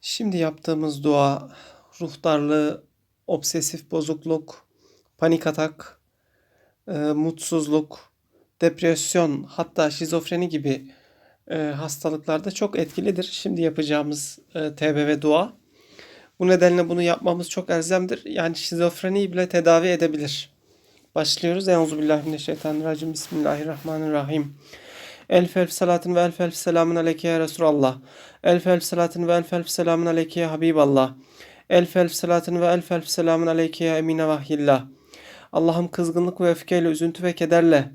Şimdi yaptığımız dua ruh darlığı, obsesif bozukluk, panik atak, e, mutsuzluk, depresyon hatta şizofreni gibi e, hastalıklarda çok etkilidir. Şimdi yapacağımız e, ve dua. Bu nedenle bunu yapmamız çok elzemdir. Yani şizofreniyi bile tedavi edebilir. Başlıyoruz. Euzubillahimineşşeytanirracim. Bismillahirrahmanirrahim. Elf elf salatın ve elf elf selamun aleyke ya Resulallah. Elf elf salatın ve elf elf selamun aleyke ya Habiballah. Elf elf salatın ve elf elf selamun aleyke ya Emine Vahyillah. Allah'ım kızgınlık ve öfkeyle, üzüntü ve kederle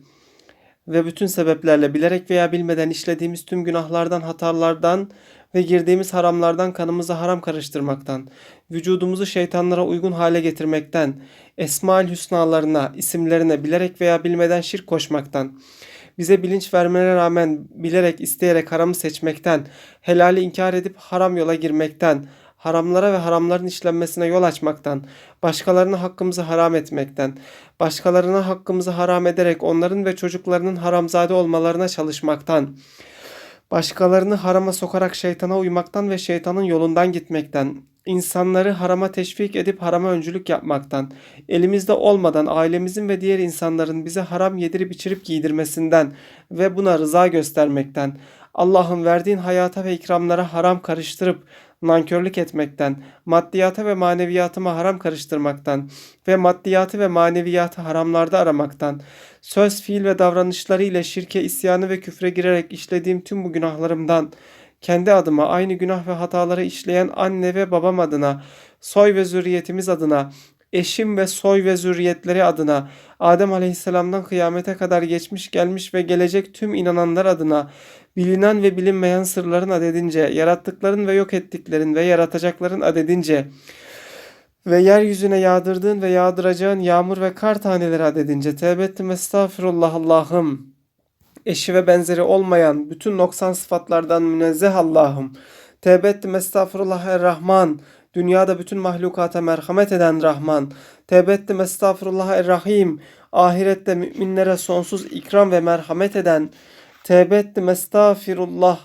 ve bütün sebeplerle bilerek veya bilmeden işlediğimiz tüm günahlardan, hatalardan ve girdiğimiz haramlardan kanımızı haram karıştırmaktan, vücudumuzu şeytanlara uygun hale getirmekten, Esma-ül Hüsnalarına, isimlerine bilerek veya bilmeden şirk koşmaktan, bize bilinç vermelerine rağmen bilerek isteyerek haramı seçmekten, helali inkar edip haram yola girmekten, haramlara ve haramların işlenmesine yol açmaktan, başkalarına hakkımızı haram etmekten, başkalarına hakkımızı haram ederek onların ve çocuklarının haramzade olmalarına çalışmaktan, başkalarını harama sokarak şeytana uymaktan ve şeytanın yolundan gitmekten, insanları harama teşvik edip harama öncülük yapmaktan, elimizde olmadan ailemizin ve diğer insanların bize haram yedirip içirip giydirmesinden ve buna rıza göstermekten, Allah'ın verdiğin hayata ve ikramlara haram karıştırıp nankörlük etmekten, maddiyata ve maneviyatıma haram karıştırmaktan ve maddiyatı ve maneviyatı haramlarda aramaktan, söz, fiil ve davranışları ile şirke, isyanı ve küfre girerek işlediğim tüm bu günahlarımdan, kendi adıma aynı günah ve hataları işleyen anne ve babam adına, soy ve zürriyetimiz adına, eşim ve soy ve zürriyetleri adına, Adem Aleyhisselam'dan kıyamete kadar geçmiş gelmiş ve gelecek tüm inananlar adına, bilinen ve bilinmeyen sırların adedince, yarattıkların ve yok ettiklerin ve yaratacakların adedince, ve yeryüzüne yağdırdığın ve yağdıracağın yağmur ve kar taneleri adedince, tevbe ettim. Estağfirullah Allah'ım, eşi ve benzeri olmayan bütün noksan sıfatlardan münezzeh Allah'ım. Tevbe ettim estağfurullah er-Rahman. Dünyada bütün mahlukata merhamet eden Rahman. Tevbe ettim estağfurullah er-Rahim. Ahirette müminlere sonsuz ikram ve merhamet eden. Tevbe ettim estağfirullah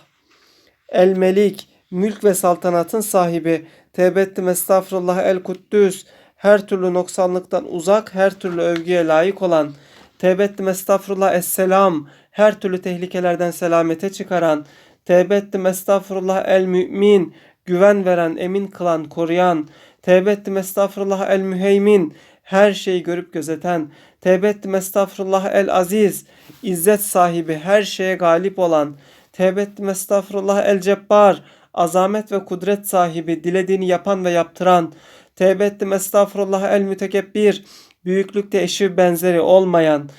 el-Melik. Mülk ve saltanatın sahibi. Tevbe ettim estağfurullah el-Kuddüs. Her türlü noksanlıktan uzak, her türlü övgüye layık olan. Tevbe ettim estağfurullah es-selam her türlü tehlikelerden selamete çıkaran, tevbe ettim estağfurullah el mümin, güven veren, emin kılan, koruyan, tevbe ettim estağfurullah el müheymin, her şeyi görüp gözeten, tevbe ettim estağfurullah el aziz, izzet sahibi, her şeye galip olan, tevbe ettim estağfurullah el cebbar, azamet ve kudret sahibi, dilediğini yapan ve yaptıran, tevbe ettim estağfurullah el mütekebbir, büyüklükte eşi benzeri olmayan,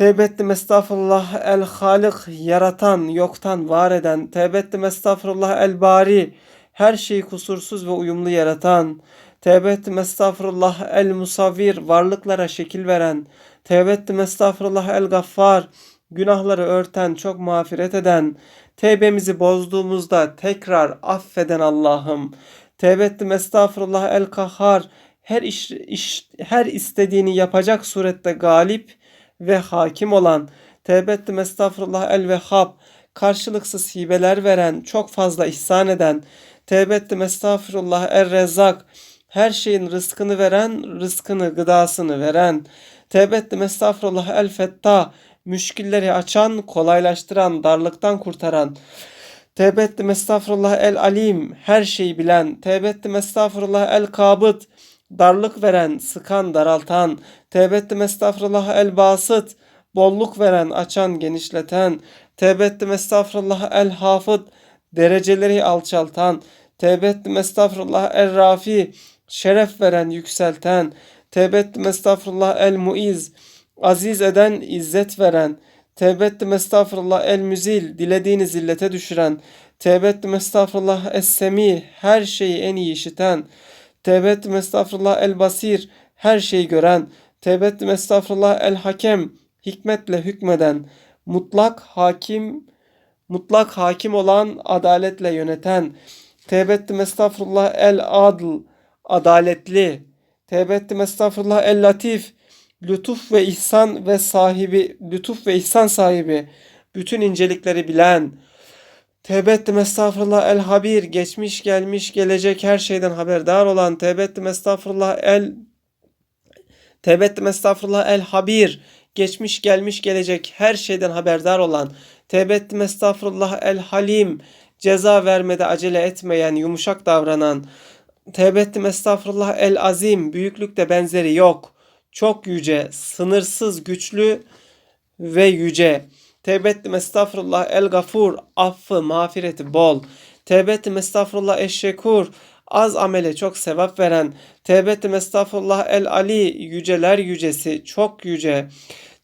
Tevbe ettim estağfurullah el halik yaratan, yoktan var eden. Tevbe ettim estağfurullah el bari her şeyi kusursuz ve uyumlu yaratan. Tevbe ettim estağfurullah el musavvir varlıklara şekil veren. Tevbe ettim estağfurullah el gaffar günahları örten, çok mağfiret eden. Tevbemizi bozduğumuzda tekrar affeden Allah'ım. Tevbe ettim estağfurullah el kahhar her iş, iş her istediğini yapacak surette galip ve hakim olan, tevbe ettim estağfurullah el vehhab, karşılıksız hibeler veren, çok fazla ihsan eden, tevbe ettim estağfurullah er rezzak, her şeyin rızkını veren, rızkını, gıdasını veren, tevbe ettim estağfurullah el fetta, müşkilleri açan, kolaylaştıran, darlıktan kurtaran, Tevbe ettim estağfurullah el alim, her şeyi bilen. Tevbe ettim estağfurullah el kabıt, darlık veren, sıkan, daraltan, tevbe ettim estağfurullah el basıt, bolluk veren, açan, genişleten, tevbe ettim estağfurullah el hafıd, dereceleri alçaltan, tevbe ettim estağfurullah el rafi, şeref veren, yükselten, tevbe ettim estağfurullah el muiz, aziz eden, izzet veren, tevbe ettim estağfurullah el müzil, dilediğini zillete düşüren, tevbe ettim estağfurullah es semi, her şeyi en iyi işiten, Tevbe ettim estağfurullah el basir, her şeyi gören. Tevbe ettim estağfurullah el hakem, hikmetle hükmeden. Mutlak hakim, mutlak hakim olan, adaletle yöneten. Tevbe ettim estağfurullah el adl, adaletli. Tevbe ettim estağfurullah el latif, lütuf ve ihsan ve sahibi, lütuf ve ihsan sahibi, bütün incelikleri bilen. Tevbe ettim estağfurullah el habir. Geçmiş gelmiş gelecek her şeyden haberdar olan. Tevbe ettim estağfurullah el Tevbe ettim estağfurullah el habir. Geçmiş gelmiş gelecek her şeyden haberdar olan. Tevbe ettim estağfurullah el halim. Ceza vermede acele etmeyen, yumuşak davranan. Tevbe ettim estağfurullah el azim. Büyüklükte benzeri yok. Çok yüce, sınırsız güçlü ve yüce. Tevbe ettim estağfurullah el gafur. Affı, mağfireti bol. Tevbe ettim estağfurullah eşşekur. Az amele çok sevap veren. Tevbe ettim estağfurullah el ali. Yüceler yücesi, çok yüce.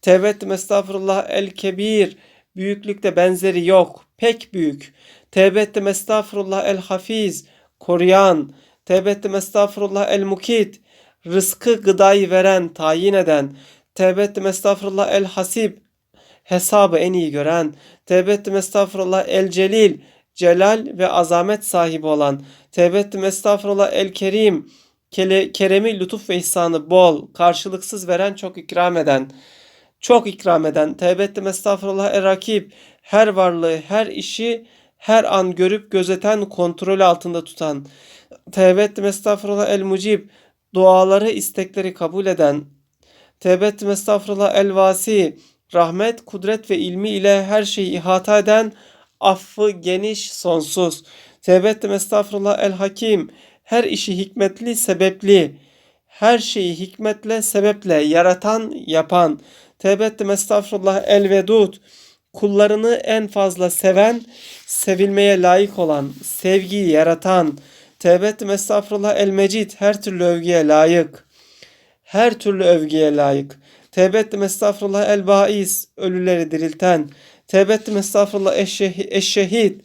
Tevbe ettim estağfurullah el kebir. Büyüklükte benzeri yok. Pek büyük. Tevbe ettim estağfurullah el hafiz. Koruyan. Tevbe ettim estağfurullah el mukit. Rızkı gıdayı veren, tayin eden. Tevbe ettim estağfurullah el hasib. Hesabı en iyi gören. Tevbe ettim estağfurullah el celil. Celal ve azamet sahibi olan. Tevbe ettim estağfurullah el kerim. Kele, keremi, lütuf ve ihsanı bol, karşılıksız veren, çok ikram eden. Çok ikram eden. Tevbe ettim estağfurullah el rakib. Her varlığı, her işi her an görüp gözeten, kontrol altında tutan. Tevbe ettim estağfurullah el mucib. Duaları, istekleri kabul eden. Tevbe ettim estağfurullah el vasi. Rahmet, kudret ve ilmi ile her şeyi ihata eden, affı geniş, sonsuz. Tevbe ettim estağfurullah el hakim. Her işi hikmetli, sebepli. Her şeyi hikmetle, sebeple yaratan, yapan. Tevbe ettim estağfurullah el vedud. Kullarını en fazla seven, sevilmeye layık olan, sevgiyi yaratan. Tevbe ettim estağfurullah el mecid. Her türlü övgüye layık. Her türlü övgüye layık. Tevbe ettim estağfurullah el bais. Ölüleri dirilten. Tevbe ettim estağfurullah eşşehi- eşşehid.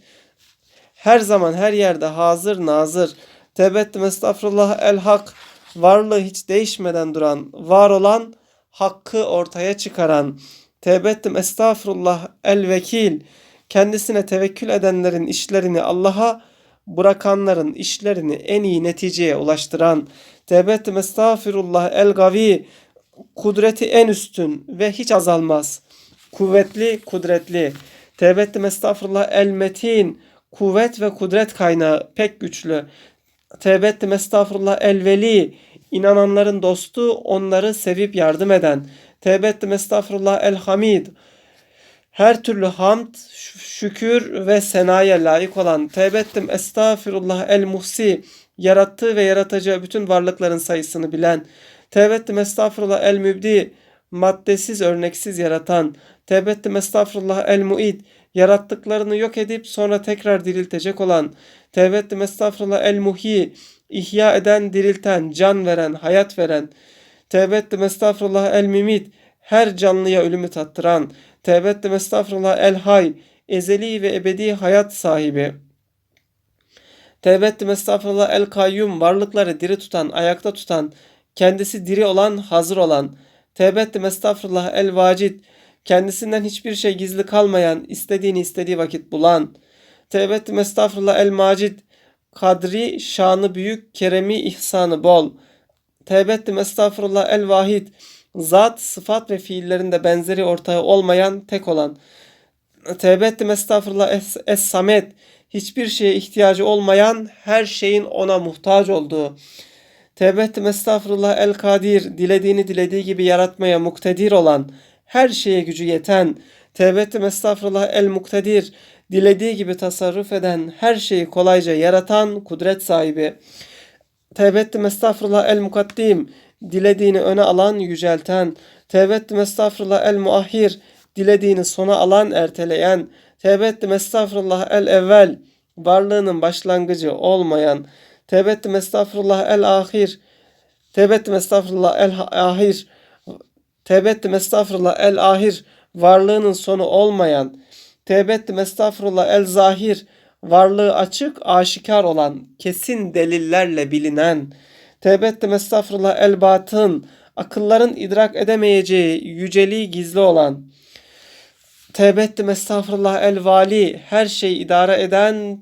Her zaman her yerde hazır nazır. Tevbe ettim estağfurullah el hak. Varlığı hiç değişmeden duran, var olan, hakkı ortaya çıkaran. Tevbe ettim estağfurullah el vekil. Kendisine tevekkül edenlerin işlerini Allah'a bırakanların işlerini en iyi neticeye ulaştıran. Tevbe ettim estağfirullah el gavi. Kudreti en üstün ve hiç azalmaz. Kuvvetli, kudretli. Tevbe ettim estağfurullah el metin. Kuvvet ve kudret kaynağı pek güçlü. Tevbe ettim estağfurullah el veli. İnananların dostu, onları sevip yardım eden. Tevbe ettim estağfurullah el hamid. Her türlü hamd, şükür ve senaya layık olan. Tevbe ettim estağfirullah el muhsi. Yarattığı ve yaratacağı bütün varlıkların sayısını bilen. Tevbe ettim estağfurullah el mübdi. Maddesiz, örneksiz yaratan. Tevbe ettim estağfurullah el muid. Yarattıklarını yok edip sonra tekrar diriltecek olan. Tevbe ettim estağfurullah el muhi. İhya eden, dirilten, can veren, hayat veren. Tevbe ettim estağfurullah el mimit. Her canlıya ölümü tattıran. Tevbe ettim estağfurullah el hay. Ezeli ve ebedi hayat sahibi. Tevbe ettim estağfurullah el kayyum. Varlıkları diri tutan, ayakta tutan. Kendisi diri olan, hazır olan. Tevbe ettim estağfurullah el vacid. Kendisinden hiçbir şey gizli kalmayan, istediğini istediği vakit bulan. Tevbe ettim estağfurullah el macid. Kadri, şanı büyük, keremi, ihsanı bol. Tevbe ettim estağfurullah el vahid. Zat, sıfat ve fiillerinde benzeri ortağı olmayan, tek olan. Tevbe ettim estağfurullah es, es samet. Hiçbir şeye ihtiyacı olmayan, her şeyin ona muhtaç olduğu. Tevbe ettim estağfurullah el kadir. Dilediğini dilediği gibi yaratmaya muktedir olan, her şeye gücü yeten. Tevbe ettim estağfurullah el muktedir. Dilediği gibi tasarruf eden, her şeyi kolayca yaratan, kudret sahibi. Tevbe ettim estağfurullah el mukaddim. Dilediğini öne alan, yücelten. Tevbe ettim estağfurullah el muahhir. Dilediğini sona alan, erteleyen. Tevbe ettim estağfurullah el evvel. Varlığının başlangıcı olmayan. Tevbe ettim estağfurullah el ahir. Tevbe ettim estağfurullah el ahir. Tevbe ettim estağfurullah el ahir. Varlığının sonu olmayan. Tevbe ettim estağfurullah el zahir. Varlığı açık, aşikar olan, kesin delillerle bilinen. Tevbe ettim estağfurullah el batın. Akılların idrak edemeyeceği, yüceliği gizli olan. Tevbe ettim estağfurullah el vali. Her şeyi idare eden,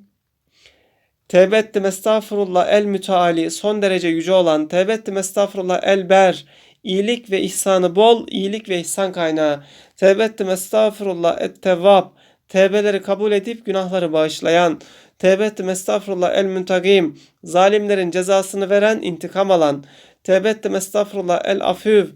Tevbe ettim estağfurullah el müteali son derece yüce olan. Tevbe ettim estağfurullah el ber iyilik ve ihsanı bol iyilik ve ihsan kaynağı. Tevbe ettim estağfurullah et tevvab tevbeleri kabul edip günahları bağışlayan, tevbe ettim estağfurullah el müntakim, zalimlerin cezasını veren, intikam alan, tevbe ettim estağfurullah el afüv,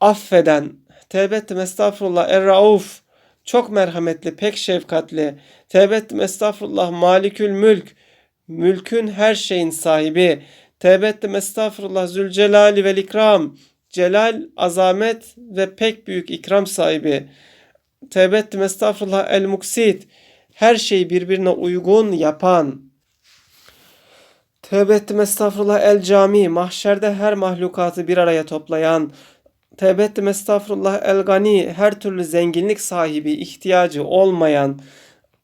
affeden, tevbe ettim estağfurullah el rauf, çok merhametli, pek şefkatli, tevbe ettim estağfurullah malikül mülk, mülkün her şeyin sahibi, tevbe ettim estağfurullah zülcelali vel ikram, celal, azamet ve pek büyük ikram sahibi, tevbe ettim estağfurullah el muksit, her şeyi birbirine uygun yapan, Tevbe ettim estağfurullah el cami, mahşerde her mahlukatı bir araya toplayan, Tevbe ettim estağfurullah. El gani, her türlü zenginlik sahibi, ihtiyacı olmayan,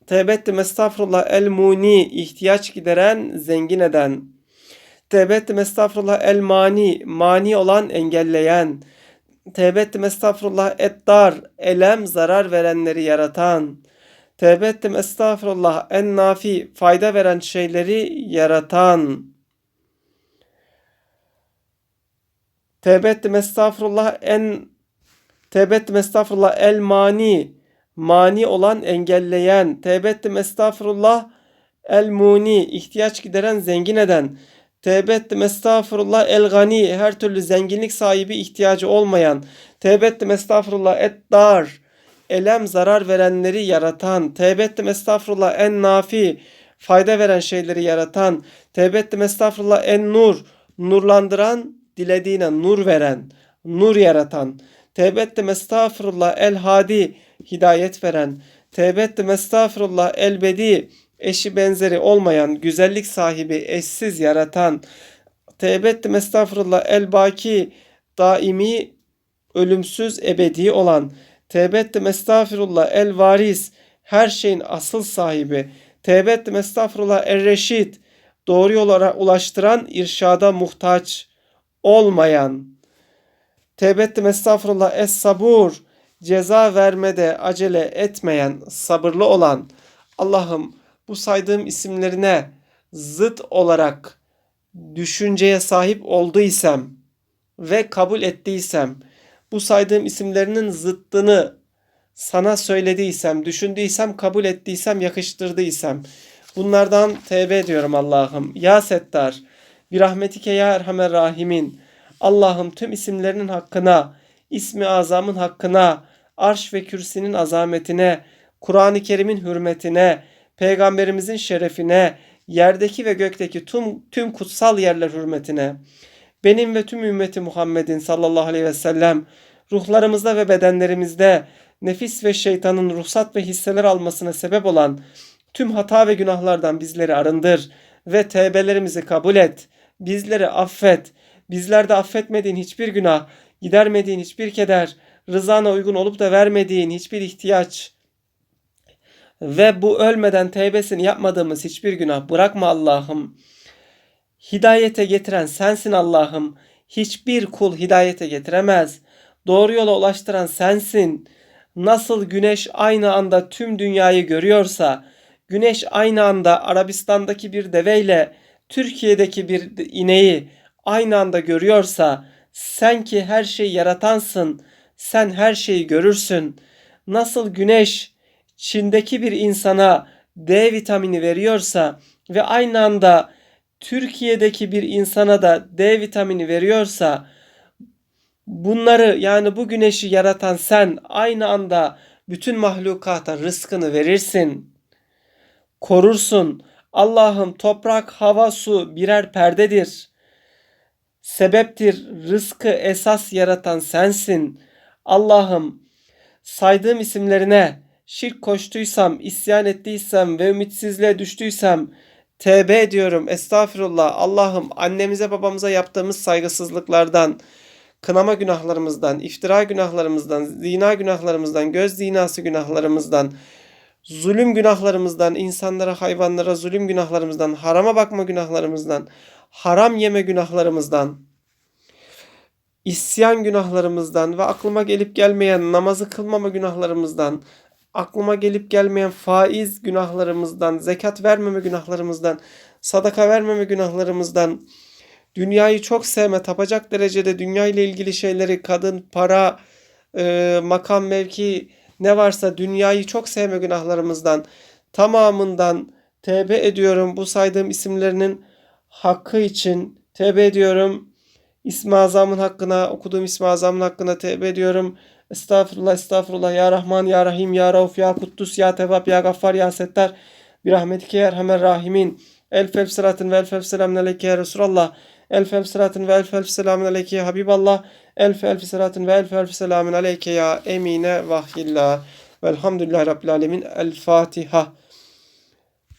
Tevbe ettim estağfurullah. El muni, ihtiyaç gideren, zengin eden, Tevbe ettim estağfurullah. El mani, mani olan engelleyen, Tevbe ettim estağfurullah. Et dar, elem zarar verenleri yaratan, Tevbe ettim estağfurullah. En nafi, fayda veren şeyleri yaratan, Tevbe ettim estağfurullah. En Tevbe ettim estağfurullah. El mani mani olan engelleyen. Tevbe ettim estağfurullah. El muni ihtiyaç gideren zengin eden. Tevbe ettim estağfurullah. El gani her türlü zenginlik sahibi ihtiyacı olmayan. Tevbe ettim estağfurullah. Et dar elem zarar verenleri yaratan. Tevbe ettim estağfurullah. En nafi fayda veren şeyleri yaratan. Tevbe ettim estağfurullah. En nur nurlandıran dilediğine nur veren, nur yaratan, tevbe ettim estağfurullah el hadi, hidayet veren, tevbe ettim estağfurullah el bedi, eşi benzeri olmayan, güzellik sahibi, eşsiz yaratan, tevbe ettim estağfurullah el baki, daimi, ölümsüz, ebedi olan, tevbe ettim estağfurullah el varis, her şeyin asıl sahibi, tevbe ettim estağfurullah el reşid, doğru yola ulaştıran, irşada muhtaç, olmayan, tevbe ettim estağfurullah es sabur, ceza vermede acele etmeyen, sabırlı olan, Allah'ım bu saydığım isimlerine zıt olarak düşünceye sahip olduysam ve kabul ettiysem, bu saydığım isimlerinin zıttını sana söylediysem, düşündüysem, kabul ettiysem, yakıştırdıysam, bunlardan tevbe ediyorum Allah'ım. Ya Settar, bir rahmetike ya Erhamer Rahimin. Allah'ım tüm isimlerinin hakkına, ismi azamın hakkına, arş ve kürsinin azametine, Kur'an-ı Kerim'in hürmetine, peygamberimizin şerefine, yerdeki ve gökteki tüm, tüm kutsal yerler hürmetine, benim ve tüm ümmeti Muhammed'in sallallahu aleyhi ve sellem ruhlarımızda ve bedenlerimizde nefis ve şeytanın ruhsat ve hisseler almasına sebep olan tüm hata ve günahlardan bizleri arındır ve tevbelerimizi kabul et. Bizleri affet. Bizlerde affetmediğin hiçbir günah, gidermediğin hiçbir keder, rızana uygun olup da vermediğin hiçbir ihtiyaç ve bu ölmeden tevbesini yapmadığımız hiçbir günah bırakma Allah'ım. Hidayete getiren sensin Allah'ım. Hiçbir kul hidayete getiremez. Doğru yola ulaştıran sensin. Nasıl güneş aynı anda tüm dünyayı görüyorsa, güneş aynı anda Arabistan'daki bir deveyle Türkiye'deki bir ineği aynı anda görüyorsa, sen ki her şeyi yaratansın, sen her şeyi görürsün. Nasıl güneş Çin'deki bir insana D vitamini veriyorsa ve aynı anda Türkiye'deki bir insana da D vitamini veriyorsa bunları yani bu güneşi yaratan sen aynı anda bütün mahlukata rızkını verirsin. Korursun. Allah'ım toprak, hava, su birer perdedir. Sebeptir. Rızkı esas yaratan sensin. Allah'ım saydığım isimlerine şirk koştuysam, isyan ettiysem ve ümitsizliğe düştüysem tevbe ediyorum. Estağfirullah. Allah'ım annemize babamıza yaptığımız saygısızlıklardan, kınama günahlarımızdan, iftira günahlarımızdan, zina günahlarımızdan, göz zinası günahlarımızdan, zulüm günahlarımızdan, insanlara, hayvanlara zulüm günahlarımızdan, harama bakma günahlarımızdan, haram yeme günahlarımızdan, isyan günahlarımızdan ve aklıma gelip gelmeyen namazı kılmama günahlarımızdan, aklıma gelip gelmeyen faiz günahlarımızdan, zekat vermeme günahlarımızdan, sadaka vermeme günahlarımızdan, dünyayı çok sevme, tapacak derecede dünya ile ilgili şeyleri, kadın, para, e, makam, mevki, ne varsa dünyayı çok sevme günahlarımızdan tamamından tevbe ediyorum. Bu saydığım isimlerinin hakkı için tevbe ediyorum. İsmi Azam'ın hakkına, okuduğum İsmi Azam'ın hakkına tevbe ediyorum. Estağfurullah, estağfurullah. Ya Rahman, Ya Rahim, Ya Rauf, Ya Kuddus, Ya Tevab, Ya Gaffar, Ya Settar. Bir rahmetike ya Erhamer Rahimin. Elf sıratın ve elf selamun aleyke ya Resulallah. Elf elf sıratın ve elf elf selamun aleyke ya Habiballah. Elf elf sıratın ve elf elf selamun aleyke ya Emine Vahyillah. Velhamdülillahi Rabbil Alemin. El Fatiha.